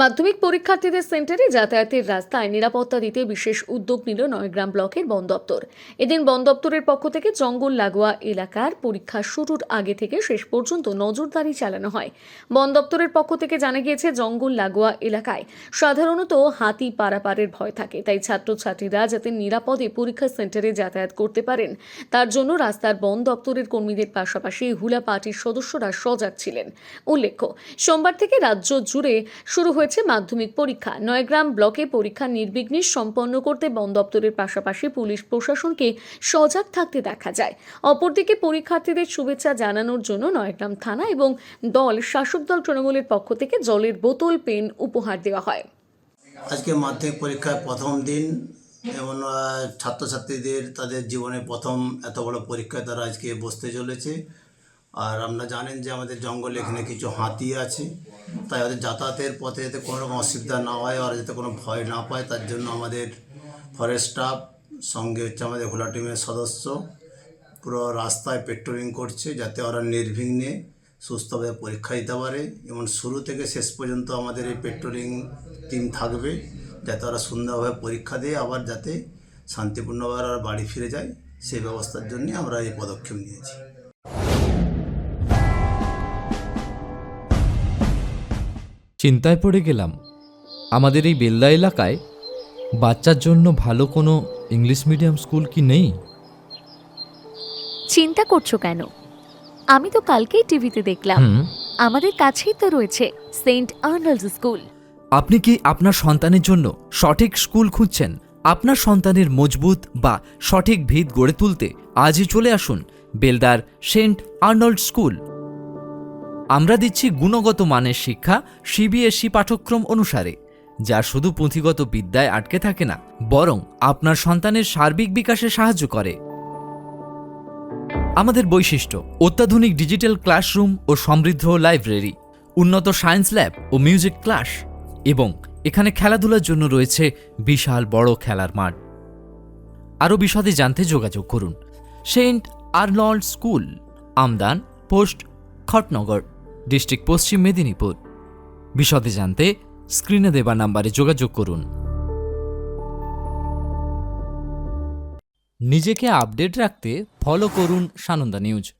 মাধ্যমিক পরীক্ষার্থীদের সেন্টারে যাতায়াতের রাস্তায় নিরাপত্তা দিতে বিশেষ উদ্যোগ নিল নয়গ্রাম ব্লকের বন দপ্তর। এদিন বন দপ্তরের পক্ষ থেকে জঙ্গল লাগোয়া এলাকার পরীক্ষা শুরুর আগে থেকে শেষ পর্যন্ত নজরদারি চালানো হয়। বন দপ্তরের পক্ষ থেকে জানা গিয়েছে, জঙ্গল লাগোয়া এলাকায় সাধারণত হাতি পারাপারের ভয় থাকে, তাই ছাত্রছাত্রীরা যাতে নিরাপদে পরীক্ষা সেন্টারে যাতায়াত করতে পারেন, তার জন্য রাস্তার বন দপ্তরের কর্মীদের পাশাপাশি হুলা পার্টির সদস্যরা সজাগ ছিলেন। উল্লেখ্য, সোমবার থেকে রাজ্য জুড়ে শুরু হয়েছে মাধ্যমিক পরীক্ষা। নয়গ্রাম ব্লকে পরীক্ষা নির্বিঘ্নে সম্পন্ন করতে বন দপ্তরের পাশাপাশি পুলিশ প্রশাসনকে সজাগ থাকতে দেখা যায়। অপরদিকে পরীক্ষার্থীদের শুভেচ্ছা জানানোর জন্য নয়গ্রাম থানা এবং দল শাসক দল তৃণমূলের পক্ষ থেকে জলের বোতল পেন উপহার দেওয়া হয়। আজকে মাধ্যমিক পরীক্ষার প্রথম দিন আহ, ছাত্রছাত্রীদের তাদের জীবনে প্রথম এত বড় পরীক্ষায় তারা আজকে বসতে চলেছে। আর আপনারা জানেন যে আমাদের জঙ্গলে এখানে কিছু হাতি আছে তাই ওদের যাতায়াতের পথে যাতে কোনো রকম অসুবিধা না হয় আর যাতে কোনো ভয় না পায় তার জন্য আমাদের ফরেস্ট স্টাফ সঙ্গে হচ্ছে আমাদের হোলা টিমের সদস্য পুরো রাস্তায় পেট্রোলিং করছে যাতে ওরা নির্বিঘ্নে সুস্থভাবে পরীক্ষা দিতে পারে এবং শুরু থেকে শেষ পর্যন্ত আমাদের এই পেট্রোলিং টিম থাকবে যাতে ওরা সুন্দরভাবে পরীক্ষা দিয়ে আবার যাতে শান্তিপূর্ণভাবে ওরা বাড়ি ফিরে যায় সেই ব্যবস্থার জন্য আমরা এই পদক্ষেপ নিয়েছি। চিন্তায় পড়ে গেলাম। আমাদের এই বেলদা এলাকায় বাচ্চার জন্য ভালো কোনো ইংলিশ মিডিয়াম স্কুল কি নেই? চিন্তা করছ কেন? আমি তো কালকেই টিভিতে দেখলাম। হুম। আমাদের কাছেই তো রয়েছে সেন্ট আর্নল্ড স্কুল। আপনি কি আপনার সন্তানের জন্য সঠিক স্কুল খুঁজছেন? আপনার সন্তানের মজবুত বা সঠিক ভিত গড়ে তুলতে আজই চলে আসুন বেলদার সেন্ট আর্নল্ড স্কুল। আমরা দিচ্ছি গুণগত মানের শিক্ষা সিবিএসই পাঠ্যক্রম অনুসারে, যা শুধু পুঁথিগত বিদ্যায় আটকে থাকে না, বরং আপনার সন্তানের সার্বিক বিকাশে সাহায্য করে। আমাদের বৈশিষ্ট্য, অত্যাধুনিক ডিজিটাল ক্লাসরুম ও সমৃদ্ধ লাইব্রেরি, উন্নত সায়েন্স ল্যাব ও মিউজিক ক্লাস, এবং এখানে খেলাধুলার জন্য রয়েছে বিশাল বড় খেলার মাঠ। আরও বিশদে জানতে যোগাযোগ করুন। Saint Arnold school, Amdan, post, Khatnagar. District Paschim Medinipur. বিশদে জানতে স্ক্রিনে দেওয়া নাম্বারে যোগাযোগ করুন। নিজেকে আপডেট রাখতে ফলো করুন সানন্দা নিউজ।